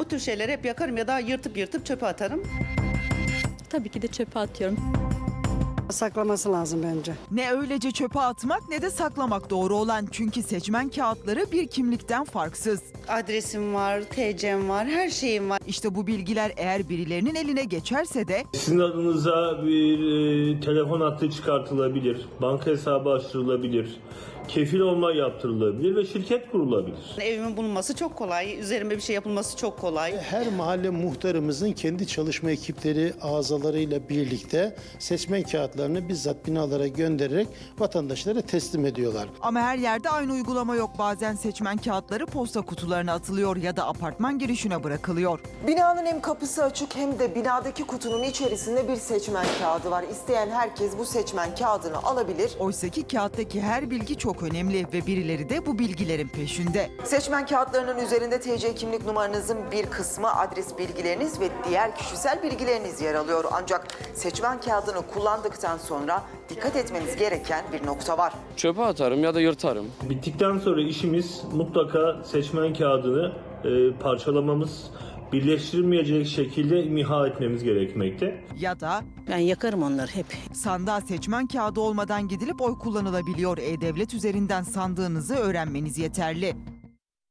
Bu tür şeyleri hep yakarım ya da yırtıp yırtıp çöpe atarım. Tabii ki de çöpe atıyorum. Saklaması lazım bence. Ne öylece çöpe atmak ne de saklamak doğru olan. Çünkü seçmen kağıtları bir kimlikten farksız. Adresim var, TC'm var, her şeyim var. İşte bu bilgiler eğer birilerinin eline geçerse de Sizin adınıza bir e, telefon hattı çıkartılabilir, banka hesabı açtırılabilir, kefil olma yaptırılabilir ve şirket kurulabilir. Evimin bulunması çok kolay, üzerime bir şey yapılması çok kolay. Her mahalle muhtarımızın kendi çalışma ekipleri azalarıyla birlikte seçmen kağıtlarını bizzat binalara göndererek vatandaşlara teslim ediyorlar. ama her yerde aynı uygulama yok. Bazen seçmen kağıtları posta kutularına atılıyor ya da apartman girişine bırakılıyor. Binanın hem kapısı açık hem de binadaki kutunun içerisinde bir seçmen kağıdı var. İsteyen herkes bu seçmen kağıdını alabilir. Oysaki kağıttaki her bilgi çok önemli ve birileri de bu bilgilerin peşinde. Seçmen kağıtlarının üzerinde TC kimlik numaranızın bir kısmı adres bilgileriniz ve diğer kişisel bilgileriniz yer alıyor. Ancak seçmen kağıdını kullandıktan sonra dikkat etmeniz gereken bir nokta var. Çöpe atarım ya da yırtarım. Bittikten sonra işimiz mutlaka seçmen kağıdını e, parçalamamız, birleştirilmeyecek şekilde imha etmemiz gerekmekte. Ya da Ben yakarım onları hep. sandığa seçmen kağıdı olmadan gidilip oy kullanılabiliyor. E-Devlet üzerinden sandığınızı öğrenmeniz yeterli.